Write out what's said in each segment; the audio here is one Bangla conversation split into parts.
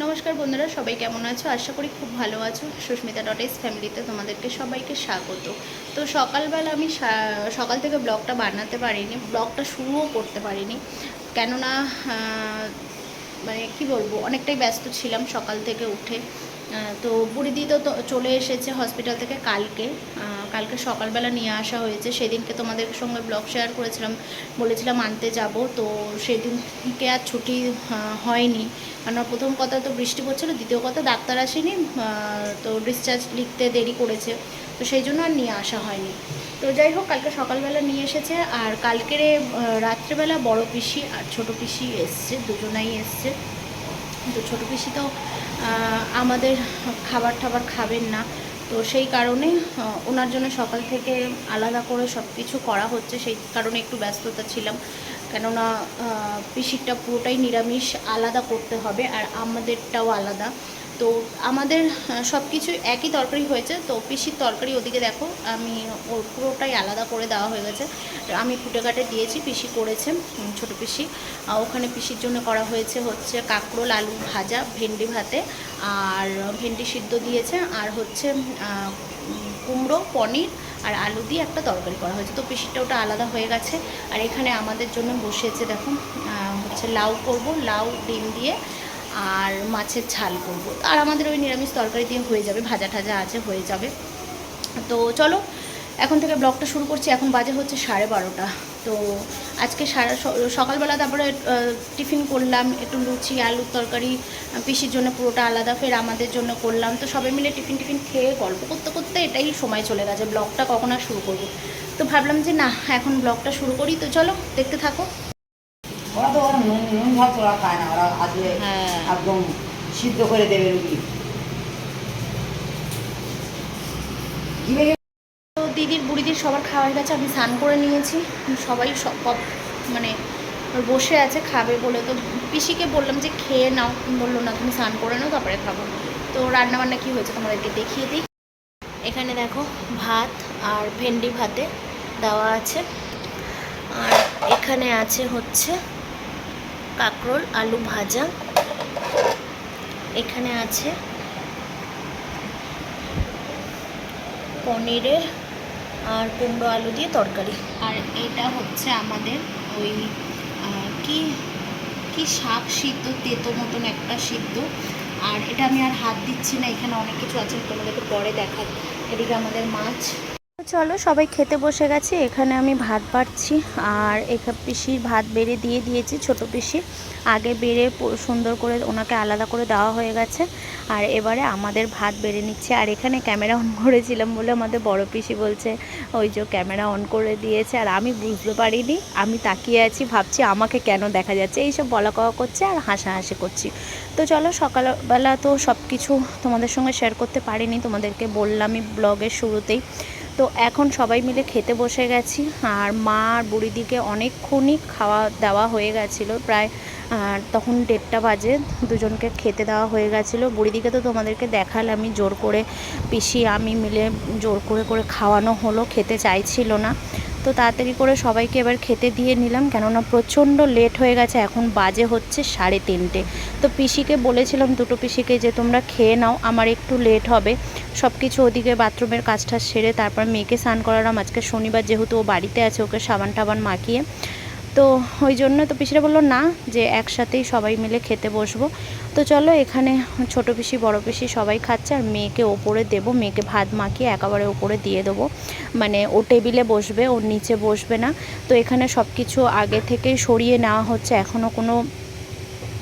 নমস্কার বন্ধুরা, সবাই কেমন আছো? আশা করি খুব ভালো আছো। সুস্মিতা ডট এস ফ্যামিলিতে তোমাদেরকে সবাইকে স্বাগত। তো সকালবেলা আমি সকাল থেকে ব্লগটা বানাতে পারিনি, ব্লগটা শুরুও করতে পারিনি। কেননা মানে কি বলব, অনেকটাই ব্যস্ত ছিলাম সকাল থেকে উঠে। তো বুড়িদি তো চলে এসেছে হসপিটাল থেকে কালকে। কালকে সকালবেলা নিয়ে আসা হয়েছে। সেদিনকে তোমাদের সঙ্গে ব্লগ শেয়ার করেছিলাম। বলেছিলাম আনতে যাব। তো সেদিন থেকে আর ছুটি হয়নি। কারণ প্রথম কথা তো বৃষ্টি পড়ছিল, দ্বিতীয় কথা ডাক্তার আসেনি তো ডিসচার্জ লিখতে দেরি করেছে। তো সেই জন্য আর নিয়ে আসা হয়নি। তো যাই হোক, কালকে সকালবেলা নিয়ে এসেছে। আর কালকেরে রাত্রেবেলা বড় পিসি আর ছোট পিসি এসছে, দুজনাই এসছে। তো ছোটো পিসি তো আমাদের খাবার টাবার খাবেন না। তো সেই কারণে ওনার জন্য সকাল থেকে আলাদা করে সব কিছু করা হচ্ছে। সেই কারণে একটু ব্যস্ততা ছিলাম। কেননা পিসিরটা পুরোটাই নিরামিষ, আলাদা করতে হবে, আর আমাদেরটাও আলাদা। তো আমাদের সব কিছু একই তরকারি হয়েছে। তো পিসির তরকারি ওদিকে দেখো, আমি ওর পুরোটাই আলাদা করে দেওয়া হয়ে গেছে। আমি ফুটে কাটে দিয়েছি, পিসি করেছে ছোটো পিসি। ওখানে পিসির জন্য করা হয়েছে হচ্ছে কাঁকরোল, আলু ভাজা, ভেন্ডি ভাতে। আর ভেন্ডি সিদ্ধ দিয়েছে, আর হচ্ছে কুমড়ো, পনির আর আলু দিয়ে একটা তরকারি করা হয়েছে। তো পিসিটা ওটা আলাদা হয়ে গেছে। আর এখানে আমাদের জন্য বসেছে দেখুন হচ্ছে লাউ করব, লাউ, ডিম দিয়ে। আর মাছের ঝাল করব। আর আমাদের ওই নিরামিষ তরকারি দিয়ে হয়ে যাবে, ভাজা ঠাজা আছে, হয়ে যাবে। তো চলো, এখন থেকে ব্লগটা শুরু করছি। এখন বাজে হচ্ছে সাড়ে বারোটা। তো আজকে সারা সকালবেলা তারপরে টিফিন করলাম, একটু লুচি, আলুর তরকারি, পিসির জন্য পুরোটা আলাদা, ফের আমাদের জন্য করলাম। তো সবাই মিলে টিফিন টিফিন খেয়ে গল্প করতে করতে এটাই সময় চলে গেছে। ব্লগটা কখন আর শুরু করব? তো ভাবলাম যে না, এখন ব্লগটা শুরু করি। তো চলো, দেখতে থাকো। ওরা তো ওরা নুন নুন ভাত ওরা খায় না ওরা আসলে হ্যাঁ। একদম সিদ্ধ করে দেবে দিদির বুড়িদির সবার খাওয়া হয়ে গেছে আমি স্নান করে নিয়েছি। সবাই সব মানে বসে আছে খাবে বলে। তো পিসিকে বললাম যে খেয়ে নাও। বলল না তুমি স্নান করে নাও তারপরে খাব। তো রান্না বান্না কী হয়েছে তোমাদেরকে দেখিয়ে দিই। এখানে দেখো ভাত আর ভেন্ডি ভাতে দেওয়া আছে। আর এখানে আছে হচ্ছে কাঁকরোল, আলু ভাজা। এখানে আছে পনিরের আর কুমড়ো আলু দিয়ে তরকারি। আর এটা হচ্ছে আমাদের ওই কি কি শাক সিদ্ধ, তেতো মতন একটা সিদ্ধ। আর এটা আমি আর হাত দিচ্ছি না, এখানে অনেক কিছু আছে তোমাদেরকে পরে দেখাই। এদিকে আমাদের মাছ। চলো, সবাই খেতে বসে গেছে। এখানে আমি ভাত বাড়ছি। আর এখানে পিসির ভাত বেড়ে দিয়ে দিয়েছি ছোট পিসি। আগে বেড়ে সুন্দর করে ওনাকে আলাদা করে দেওয়া হয়ে গেছে। আর এবারে আমাদের ভাত বেড়ে নিচ্ছে। আর এখানে ক্যামেরা অন করেছিলাম বলে আমাদের বড় পিসি বলছে, ওই যে ক্যামেরা অন করে দিয়েছে। আর আমি বুঝতে পারিনি। আমি তাকিয়ে আছি, ভাবছি আমাকে কেন দেখা যাচ্ছে? এইসব বলা কওয়া করছে আর হাসাহাসি করছি। তো চলো, সকালবেলা তো সব কিছু তোমাদের সঙ্গে শেয়ার করতে পারিনি। তোমাদেরকে বললামই ব্লগের শুরুতেই। তো এখন সবাই মিলে খেতে বসে গেছি। আর মা আর বুড়িদিকে অনেকক্ষণই খাওয়া দেওয়া হয়ে গেছিল। প্রায় তখন দেড়টা বাজে, দুজনকে খেতে দেওয়া হয়ে গেছিল। বুড়িদিকে তো তোমাদেরকে দেখালামই জোর করে পিসি, আমি মিলে জোর করে করে খাওয়ানো হলো, খেতে চাইছিল না। তো তাড়াতাড়ি করে সবাইকে এবার খেতে দিয়ে নিলাম। কেননা প্রচণ্ড লেট হয়ে গেছে, এখন বাজে হচ্ছে সাড়ে তিনটে। তো পিসিকে বলেছিলাম, দুটো পিসিকে যে তোমরা খেয়ে নাও, আমার একটু লেট হবে। সব কিছু ওদিকে বাথরুমের কাজটা সেরে তারপর মেয়েকে স্নান করালাম। আজকে শনিবার যেহেতু ও বাড়িতে আছে, ওকে সাবান টাবান মাখিয়ে তো ওই জন্য তো পিসিরা বলল, না, যে একসাথেই সবাই মিলে খেতে বসবো। তো চলো, এখানে ছোট পিসি, বড় পিসি সবাই খাচ্ছে, আর মেয়েকে ওপরে দেবো, মেয়েকে ভাত মাখিয়ে একেবারে ওপরে দিয়ে দেবো। মানে ও টেবিলে বসবে ওর নিচে বসবে না। তো এখানে সব কিছু আগে থেকেই সরিয়ে নেওয়া হচ্ছে। এখনও কোনো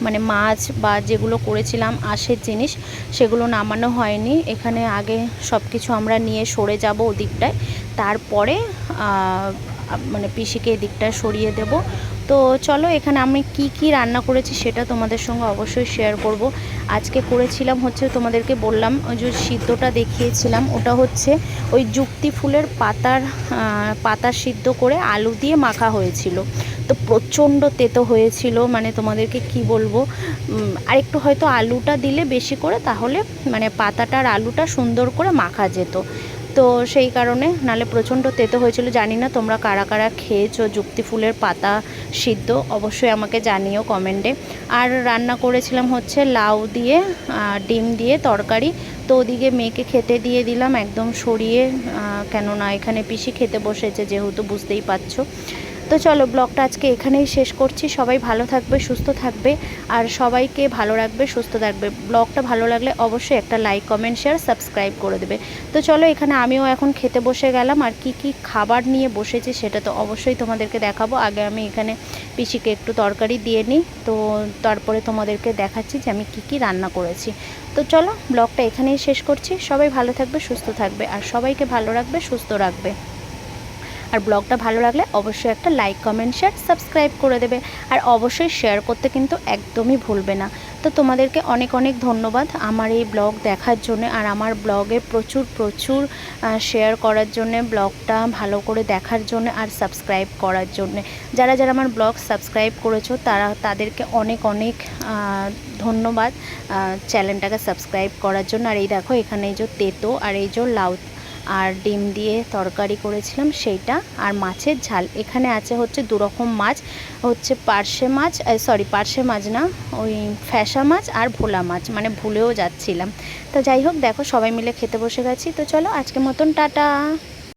মানে মাছ বা যেগুলো করেছিলাম, আঁশের জিনিস, সেগুলো নামানো হয়নি। এখানে আগে সব কিছু আমরা নিয়ে সরে যাব ওদিকটায়। তারপরে মানে পিসিকে এদিকটায় সরিয়ে দেব। তো চলো, এখানে আমি কি কি রান্না করেছি সেটা তোমাদের সঙ্গে অবশ্যই শেয়ার করব। আজকে করেছিলাম হচ্ছে, তোমাদেরকে বললাম, ওই যে সিদ্ধটা দেখিয়েছিলাম, ওটা হচ্ছে ওই যুক্তি ফুলের পাতার পাতা সিদ্ধ করে আলু দিয়ে মাখা হয়েছিল। তো প্রচণ্ড তেতো হয়েছিল মানে তোমাদেরকে কি বলব? আর একটু হয়তো আলুটা দিলে বেশি করে, তাহলে মানে পাতাটার আলুটা সুন্দর করে মাখা যেত। তো সেই কারণে, নালে প্রচণ্ড তেতো হয়েছিল। জানি না তোমরা কারা কারা খেয়েছো, যুক্তি ফুলের পাতা সিদ্ধ, অবশ্যই আমাকে জানিও কমেন্টে আর রান্না করেছিলাম হচ্ছে লাউ দিয়ে ডিম দিয়ে তরকারি। তো ওদিকে মেয়েকে খেতে দিয়ে দিলাম, একদম সরিয়ে কেননা এখানে পিসি খেতে বসেছে, যেহেতু বুঝতেই পারছ। তো চলো, ব্লগটা আজকে এখানেই শেষ করছি। সবাই ভালো থাকবে, সুস্থ থাকবে, আর সবাইকে ভালো রাখবে, সুস্থ থাকবে। ব্লগটা ভালো লাগলে অবশ্যই একটা লাইক কমেন্ট শেয়ার সাবস্ক্রাইব করে দেবে। তো চলো, এখানে আমিও এখন খেতে বসে গেলাম, আর কি কি খাবার নিয়ে বসেছি সেটা তো অবশ্যই তোমাদেরকে দেখাবো। আগে আমি এখানে পিসিকে একটু তরকারি দিয়ে নিই, তো তারপরে তোমাদেরকে দেখাচ্ছি যে আমি কি কি রান্না করেছি। তো চলো, ব্লগটা এখানেই শেষ করছি। সবাই ভালো থাকবে, সুস্থ থাকবে, আর সবাইকে ভালো রাখবে, সুস্থ রাখবে। আর ব্লগটা ভালো লাগলে অবশ্যই একটা লাইক কমেন্ট শেয়ার সাবস্ক্রাইব করে দেবে। আর অবশ্যই শেয়ার করতে কিন্তু একদমই ভুলবে না। তো তোমাদেরকে অনেক অনেক ধন্যবাদ আমার এই ব্লগ দেখার জন্য আর আমার ব্লগে প্রচুর প্রচুর শেয়ার করার জন্য, ব্লগটা ভালো করে দেখার জন্য আর সাবস্ক্রাইব করার জন্য। যারা যারা আমার ব্লগ সাবস্ক্রাইব করেছ, তারা তাদেরকে অনেক অনেক ধন্যবাদ চ্যানেলটাকে সাবস্ক্রাইব করার জন্য। আর এই দেখো এখানে এই যে তেতো আর এই যে লাউ আর ডিম দিয়ে তরকারি করেছিলাম সেইটা। আর মাছের ঝাল, এখানে আছে হচ্ছে দুরকম মাছ, হচ্ছে পার্শে মাছ সরি পার্শে মাছ না, ওই ফ্যাসা মাছ আর ভোলা মাছ মানে ভুলেও যাচ্ছিলাম। তো যাই হোক, দেখো সবাই মিলে খেতে বসে গেছি। তো চলো আজকে মতন টাটা।